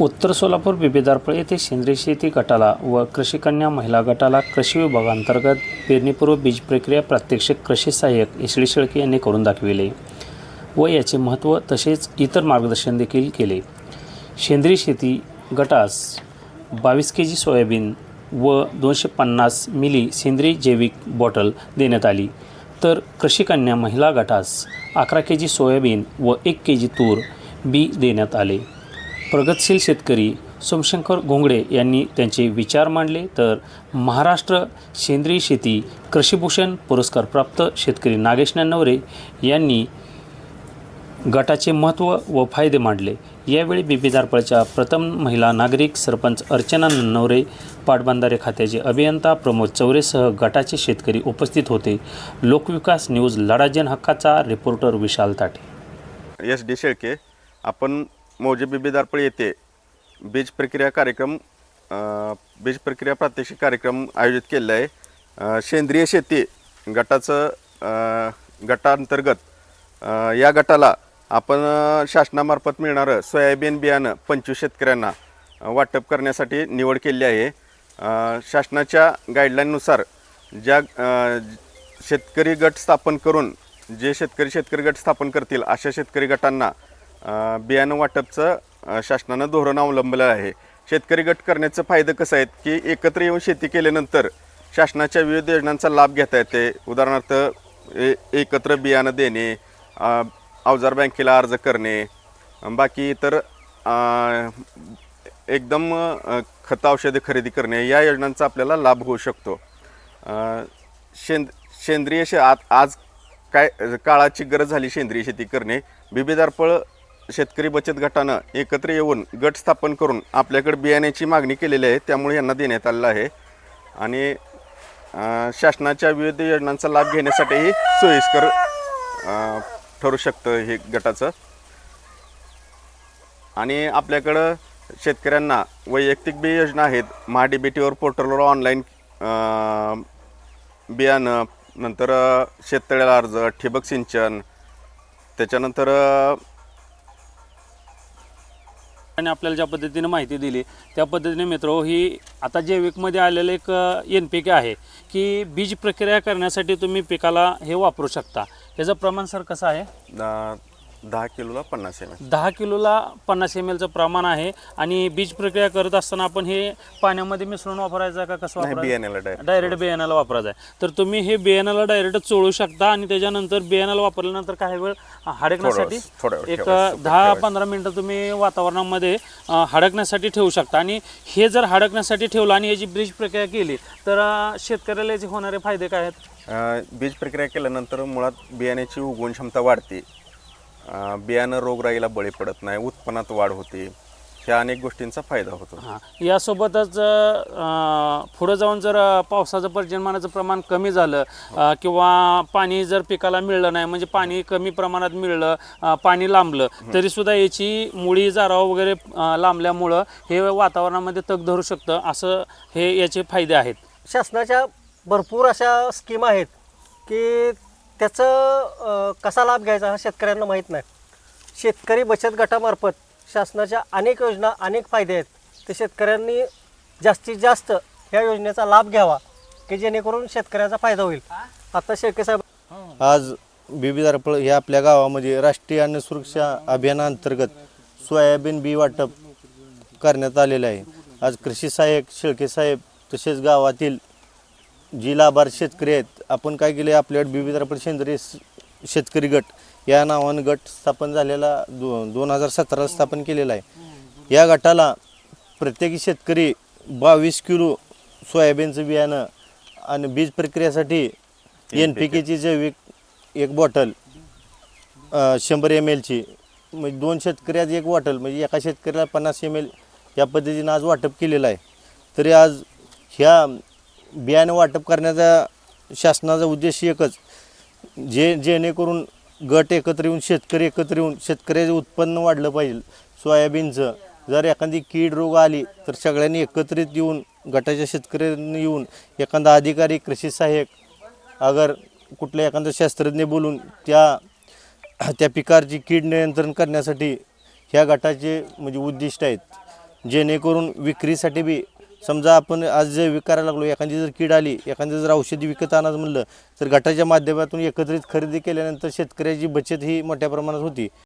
उत्तर सोलापूर बिबेदारपळ येथे सेंद्रिय शेती गटाला व कृषीकन्या महिला गटाला कृषी विभागांतर्गत पेरणीपूर्व बीज प्रक्रिया प्रात्यक्षिक कृषी सहाय्यक इशळी शेळके यांनी करून दाखविले व याचे महत्त्व तसेच इतर मार्गदर्शन देखील केले. सेंद्रिय शेती गटास बावीस के जी सोयाबीन व दोनशे पन्नास मिली सेंद्रिय जैविक बॉटल देण्यात आली. तर कृषीकन्या महिला गटास अकरा के जी सोयाबीन व एक के जी तूर बी देण्यात आले. प्रगतशील शेतकरी सोमशंकर घोंगडे यांनी त्यांचे विचार मांडले तर महाराष्ट्र सेंद्रिय शेती कृषीभूषण पुरस्कारप्राप्त शेतकरी नागेश नवरे यांनी गटाचे महत्त्व व फायदे मांडले. यावेळी बिबीदारपळच्या प्रथम महिला नागरिक सरपंच अर्चना नवरे पाटबंधारे खात्याचे अभियंता प्रमोद चौरेसह गटाचे शेतकरी उपस्थित होते. लोकविकास न्यूज लढाजन हक्काचा रिपोर्टर विशाल ताटे. एस डी शेळके आपण मौजे बिबीदारपळ येथे बीज प्रक्रिया कार्यक्रम बीज प्रक्रिया प्रात्यक्षिक कार्यक्रम आयोजित केलेला आहे. सेंद्रिय शेती गटाचं गटांतर्गत या गटाला आपण शासनामार्फत मिळणारं सोयाबीन बियाणं पंचवीस शेतकऱ्यांना वाटप करण्यासाठी निवड केली आहे. शासनाच्या गाईडलाईननुसार ज्या शेतकरी गट स्थापन करून जे शेतकरी शेतकरी गट स्थापन करतील अशा शेतकरी गटांना बियाणं वाटपचं शासनानं धोरण अवलंबलं आहे. शेतकरी गट करण्याचं फायदं कसं आहेत की एकत्र येऊन शेती केल्यानंतर शासनाच्या विविध योजनांचा लाभ घेता येते? उदाहरणार्थ ए एकत्र बियाणं देणे अवजार बँकेला अर्ज करणे बाकी इतर एकदम खतं औषधे खरेदी करणे या योजनांचा आपल्याला लाभ होऊ शकतो. अ, शेंद सेंद्रिय शे आज आज काय काळाची गरज झाली सेंद्रिय शेती करणे बिबीदारपळ शेतकरी बचत गटानं एकत्र येऊन गट स्थापन करून आपल्याकडे बियाण्याची मागणी केलेली आहे त्यामुळे यांना देण्यात आलेलं आहे. आणि शासनाच्या विविध योजनांचा लाभ घेण्यासाठीही सोयीस्कर ठरू शकतं हे गटाचं. आणि आपल्याकडं शेतकऱ्यांना वैयक्तिक बी योजना आहेत. महाडीबीटीवर पोर्टलवर ऑनलाईन बियाणं नंतर शेततळ्याला अर्ज ठिबक सिंचन त्याच्यानंतर आणि आपल्याला ज्या पद्धतीने माहिती दिली त्या पद्धतीने मित्र हो, ही आता जैविकमध्ये आलेलं एक एन पी के आहे की बीज प्रक्रिया करण्यासाठी तुम्ही पिकाला हे वापरू शकता. याचं प्रमाण सर कसं आहे? दहा किलोला पन्नास एम दहा किलोला पन्नास एम एलचं प्रमाण आहे. आणि बीज प्रक्रिया करत असताना आपण हे पाण्यामध्ये मिसळून वापरायचं का? कसं नाही वापरायचं? बियाण्याला डायरेक्ट डायरेक्ट बियाणाला वापरायचं. आहे. तर तुम्ही हे बियाणाला डायरेक्ट चोळू शकता आणि त्याच्यानंतर बियाणाला वापरल्यानंतर काही वेळ हडकण्यासाठी थोडा- थोडा वेळ एक ठेवायचं, दहा ठेवायचं. पंधरा मिनटं तुम्ही वातावरणामध्ये अ, हडकण्यासाठी ठेवू शकता. आणि हे जर हडकण्यासाठी ठेवलं आणि याची ब्रीज प्रक्रिया केली तर अ, शेतकऱ्याला याचे होणारे फायदे काय आहेत? अ, बीज प्रक्रिया केल्यानंतर मुळात बियाण्याची उगवण क्षमता वाढते. बियाणं रोगराईला बळी पडत नाही उत्पन्नात वाढ होते. ह्या अनेक गोष्टींचा फायदा होतो. हां. यासोबतच अ, पुढं जाऊन जर अ, पावसाचं पर्जन्यमानाचं प्रमाण कमी झालं अ, किंवा पाणी जर पिकाला मिळलं नाही म्हणजे पाणी कमी प्रमाणात मिळलं अ, पाणी लांबलं तरी सुद्धा याची मुळी जाराव वगैरे अ, लांबल्यामुळं हे वातावरणामध्ये तग धरू शकतं असं हे याचे फायदे आहेत. शासनाच्या भरपूर अशा स्कीम आहेत की त्याचं कसा लाभ घ्यायचा हा शेतकऱ्यांना माहीत नाही. शेतकरी बचत गटामार्फत शासनाच्या अनेक योजना अनेक फायदे आहेत. ते शेतकऱ्यांनी जास्तीत जास्त ह्या योजनेचा लाभ घ्यावा की जेणेकरून शेतकऱ्याचा फायदा होईल. आता शेळके साहेब आज बीबी दारपळ हे आपल्या गावामध्ये राष्ट्रीय अन्न सुरक्षा अभियानाअंतर्गत सोयाबीन बी वाटप करण्यात आलेलं आहे. आज कृषी सहाय्यक शेळके साहेब तसेच गावातील जी लाभार्थी शेतकरी आहेत आपण काय केले आपल्याकडे बीबी दारपळ सेंद्रिय शेतकरी गट या नावानं गट स्थापन झालेला दो दोन हजार सतराला स्थापन केलेला आहे. या गटाला प्रत्येकी शेतकरी बावीस किलो सोयाबीनचं बियाणं आणि बीज प्रक्रियेसाठी एन पी केची जैविक एक बॉटल शंभर एम एलची म्हणजे दोन शेतकऱ्यात एक बॉटल म्हणजे एका शेतकऱ्याला पन्नास एम एल या पद्धतीनं आज वाटप केलेलं आहे. तरी आज ह्या बियाणं वाटप करण्याचा शासनाचा उद्देश एकच. जे जेणेकरून गट एकत्र येऊन शेतकरी एकत्र येऊन शेतकऱ्याचं उत्पन्न वाढलं पाहिजे. सोयाबीनचं. जर एखादी कीड रोग आली तर सगळ्यांनी एकत्रित येऊन गटाच्या शेतकऱ्यांनी येऊन एखादा अधिकारी कृषी सहाय्यक अगर कुठल्या एखादा शास्त्रज्ञ बोलून त्या त्या पिकाची कीड नियंत्रण करण्यासाठी ह्या गटाचे म्हणजे उद्दिष्ट आहेत. जेणेकरून विक्रीसाठी बी समजा आपण आज जैविक करायला लागलो एखादी जर कीड आली एखादी जर औषधी विकत आणायचं म्हणलं तर गटाच्या माध्यमातून एकत्रित खरेदी केल्यानंतर शेतकऱ्याची बचत ही मोठ्या प्रमाणात होती.